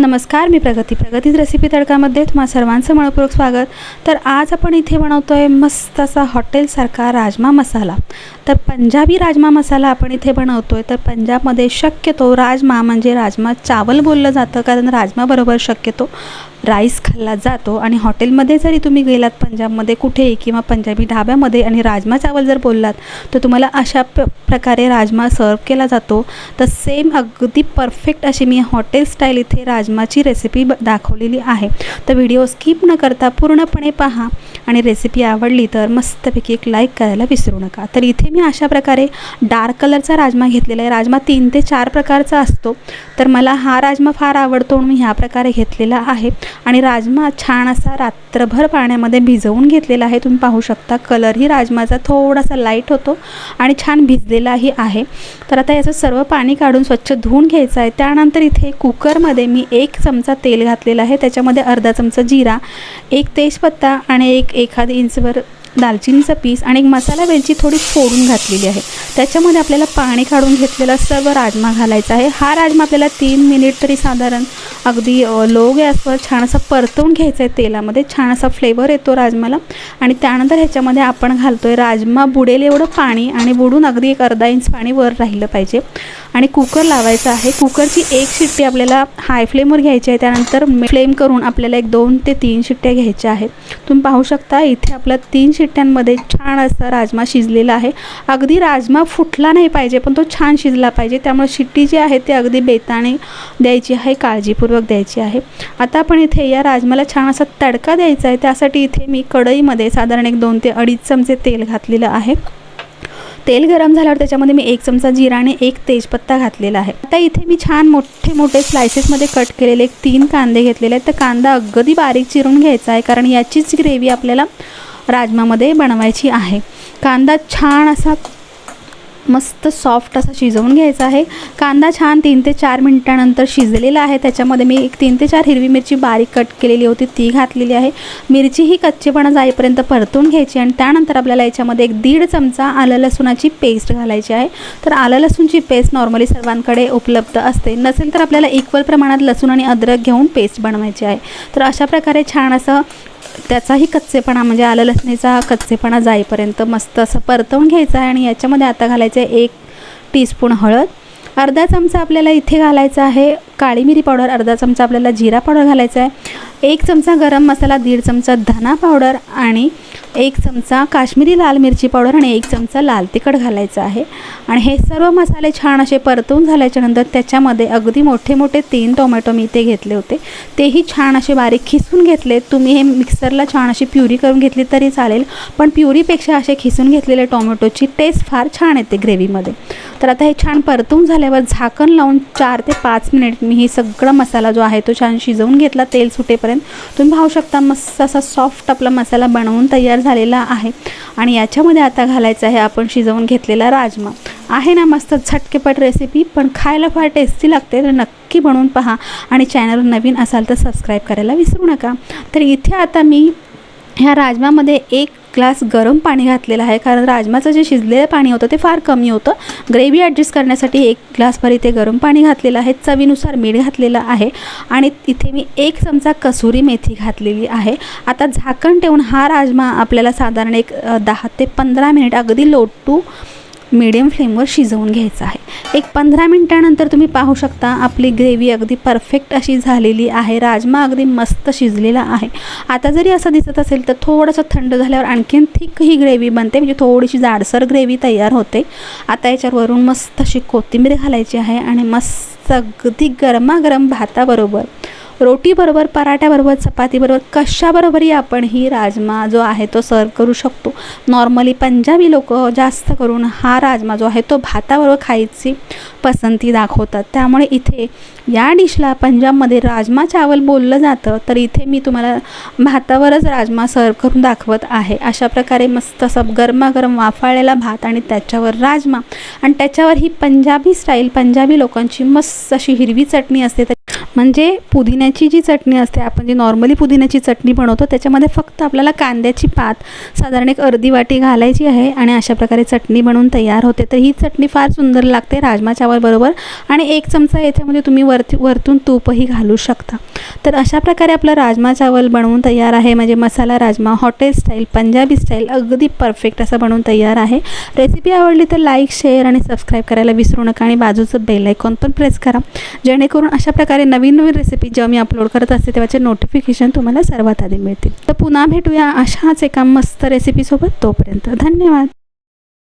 नमस्कार मी प्रगती. प्रगतीच रेसिपी तडकामध्ये तुम्हा सर्वांचं मनपूर्वक स्वागत. तर आज आपण इथे बनवतो आहे मस्त असा हॉटेलसारखा राजमा मसाला. तर पंजाबी राजमा मसाला आपण इथे बनवतो आहे तर पंजाबमध्ये शक्यतो राजमा म्हणजे राजमा चावल बोललं जातं कारण राजमाबरोबर शक्यतो. राईस खाल्ला जातो आणि हॉटेलमध्ये जरी तुम्ही गेलात पंजाबमध्ये कुठेही किंवा पंजाबी ढाब्यामध्ये आणि राजमा चावल जर बोललात तर तुम्हाला अशा प प्रकारे राजमा सर्व केला जातो. तर सेम अगदी परफेक्ट अशी मी हॉटेल स्टाईल इथे राजमाची रेसिपी ब दाखवलेली आहे. तर व्हिडिओ स्किप न करता पूर्णपणे पहा. आणि रेसिपी आवडली तर मस्तपैकी एक लाईक करायला विसरू नका. तर इथे मी अशा प्रकारे डार्क कलरचा राजमा घेतलेला आहे. राजमा तीन ते चार प्रकारचा असतो. तर मला हा राजमा फार आवडतो म्हणून मी ह्या प्रकारे घेतलेला आहे. आणि राजमा छान असा रात्रभर पाण्यामध्ये भिजवून घेतलेला आहे. तुम्ही पाहू शकता कलरही राजमाचा थोडासा लाइट होतो आणि छान भिजलेलाही आहे. तर आता याचं सर्व पाणी काढून स्वच्छ धुवून घ्यायचं आहे. त्यानंतर इथे कुकरमध्ये मी एक चमचा तेल घातलेला आहे. त्याच्यामध्ये अर्धा चमचा जिरा एक तेजपत्ता आणि एक एखादी इंचवर दालचिनीचा पीस आणि एक मसाला वेलची थोडी फोडून घातलेली आहे. त्याच्यामध्ये आपल्याला पाणी काढून घेतलेला सर्व राजमा घालायचा आहे. हा राजमा आपल्याला तीन मिनिट तरी साधारण अगदी लो गॅसवर छान असा परतवून घ्यायचा आहे तेलामध्ये. छान असा फ्लेवर येतो राजमाला. आणि त्यानंतर ह्याच्यामध्ये आपण घालतो आहे राजमा बुडेल एवढं पाणी आणि बुडून अगदी एक अर्धा इंच पाणी वर राहिलं पाहिजे. आणि कुकर लावायचं आहे. कुकरची एक शिट्टी आपल्याला हाय फ्लेमवर घ्यायची आहे. त्यानंतर फ्लेम करून आपल्याला एक दोन ते तीन शिट्ट्या घ्यायच्या आहेत. तुम्ही पाहू शकता इथे आपला तीन शिट्ट्यांमध्ये छान असा राजमा शिजलेला आहे. अगदी राजमा फुटला नाही पाहिजे पण तो छान शिजला पाहिजे. त्यामुळे शिट्टी जी आहे ती अगदी बेताने द्यायची आहे काळजीपूर्वक द्यायची आहे. आता आपण इथे या राजमाला छान असा तडका द्यायचा आहे. त्यासाठी इथे मी कढईमध्ये साधारण एक दोन ते अडीच चमचे तेल घातलेलं आहे. तेल गरम झाल्यावर त्याच्यामध्ये मी एक चमचा जिरा आणि एक तेजपत्ता घातलेला आहे. आता इथे मी छान मोठे मोठे स्लायसेसमध्ये कट केलेले एक तीन कांदे घेतलेले आहेत. तर कांदा अगदी बारीक चिरून घ्यायचा आहे कारण याचीच ग्रेव्ही आपल्याला राजमामध्ये बनवायची आहे. कांदा छान असा मस्त सॉफ्ट असा शिजवून घ्यायचा आहे. कांदा छान तीन ते चार मिनटानंतर शिजलेला आहे. त्याच्यामध्ये मी एक तीन ते चार हिरवी मिरची बारीक कट केलेली होती ती घातलेली आहे. मिरची ही कच्चेपणा जाईपर्यंत परतून घ्यायची आणि त्यानंतर आपल्याला याच्यामध्ये एक दीड चमचा आलं लसूणाची पेस्ट घालायची आहे. तर आलं लसूणची पेस्ट नॉर्मली सर्वांकडे उपलब्ध असते. नसेल तर आपल्याला इक्वल प्रमाणात लसूण आणि अद्रक घेऊन पेस्ट बनवायची आहे. तर अशा प्रकारे छान असं त्याचाही कच्चेपणा म्हणजे आलं लसणीचा कच्चेपणा जाईपर्यंत मस्त असं परतवून घ्यायचं आहे आणि याच्यामध्ये आता घालायचं आहे एक टीस्पून हळद. अर्धा चमचा आपल्याला इथे घालायचा आहे काळी मिरी पावडर अर्धा चमचा आपल्याला जिरा पावडर घालायचा आहे. एक चमचा गरम मसाला दीड चमचा धना पावडर आणि एक चमचा काश्मीरी लाल मिरची पावडर आणि एक चमचा लाल तिखट घालायचं आहे. आणि हे सर्व मसाले छान असे परतवून झाल्याच्यानंतर त्याच्यामध्ये अगदी मोठे मोठे तीन टोमॅटो मी इथे घेतले होते. तेही छान असे बारीक खिसून घेतले. तुम्ही हे मिक्सरला छान अशी प्युरी करून घेतली तरी चालेल. पण प्युरीपेक्षा असे खिसून घेतलेले टोमॅटोची टेस्ट फार छान येते ग्रेव्हीमध्ये. तर आता हे छान परतून झाल्यावर झाकण लावून चार ते पाच मिनिट मी हे सगळा मसाला जो आहे तो छान शिजवून घेतला. तेल सुटेपर्यंत. तुम्ही पाहू शकता मस्त असा सॉफ्ट आपला मसाला बनवून तयार झालेला आहे. आणि याच्यामध्ये आता घालायचं आहे आपण शिजवून घेतलेला राजमा. आहे ना मस्त झटकेपट रेसिपी पण खायला फार टेस्टी लागते. तर नक्की बनवून पहा. आणि चॅनल नवीन असाल तर सबस्क्राईब करायला विसरू नका. तर इथे आता मी ह्या राजमामध्ये एक ग्लास गरम पाणी घातलेलं आहे. कारण राजमाचं जे शिजलेलं पाणी होतं ते फार कमी होतं. ग्रेव्ही ॲडजस्ट करण्यासाठी एक ग्लासभर इथे गरम पाणी घातलेलं आहे. चवीनुसार मीठ घातलेलं आहे. आणि इथे मी एक चमचा कसुरी मेथी घातलेली आहे. आता झाकण ठेवून हा राजमा आपल्याला साधारण एक दहा ते पंधरा मिनिट अगदी लोटू मीडियम फ्लेमवर शिजवून घ्यायचं आहे. एक पंधरा मिनटानंतर तुम्ही पाहू शकता आपली ग्रेव्ही अगदी परफेक्ट अशी झालेली आहे. राजमा अगदी मस्त शिजलेला आहे. आता जरी असं दिसत असेल तर थोडंसं थंड झाल्यावर आणखीन थिक ही ग्रेव्ही बनते. म्हणजे थोडीशी जाडसर ग्रेव्ही तयार होते. आता याच्यावरून मस्त अशी कोथिंबीर घालायची आहे आणि मस्त अगदी गरमागरम भाताबरोबर रोटीबरोबर पराठ्याबरोबर चपातीबरोबर कशाबरोबरही आपण ही राजमा जो आहे तो सर्व करू शकतो. नॉर्मली पंजाबी लोक जास्त करून हा राजमा जो आहे तो भाताबरोबर खायची पसंती दाखवतात. त्यामुळे इथे या डिशला पंजाबमध्ये राजमा चावल बोललं जातं तर इथे मी तुम्हाला भातावरच राजमा सर्व करून दाखवत आहे. अशा प्रकारे मस्त असं गरमागरम वाफाळलेला भात आणि त्याच्यावर राजमा. आणि त्याच्यावर ही पंजाबी स्टाईल पंजाबी लोकांची मस्त अशी हिरवी चटणी असते तर म्हणजे पुदिन्याची जी चटणी असते आपण जी नॉर्मली पुदिन्याची चटणी बनवतो त्याच्यामध्ये फक्त आपल्याला कांद्याची पात साधारण एक अर्धी वाटी घालायची आहे आणि अशा प्रकारे चटणी बनवून तयार होते. तर ही चटणी फार सुंदर लागते राजमा चावल बरोबर आणि एक चमचा याच्यामध्ये तुम्ही वरती वरतून तूपही घालू शकता. तर अशा प्रकारे आपलं राजमा चावल बनवून तयार आहे. म्हणजे masala rajma hotel style Punjabi style अगदी परफेक्ट असं बनवून तयार आहे. रेसिपी आवडली तर लाईक शेअर आणि सबस्क्राईब करायला विसरू नका आणि बाजूचं बेल आयकॉन पण प्रेस करा. जेणेकरून अशा प्रकारे नवीन नवीन रेसिपी जेव्हा मी अपलोड करत असते तेव्हाचे नोटिफिकेशन तुम्हाला सर्वात आधी मिळतील. तर पुन्हा भेटूया अशाच एका मस्त रेसिपीसोबत तोपर्यंत धन्यवाद.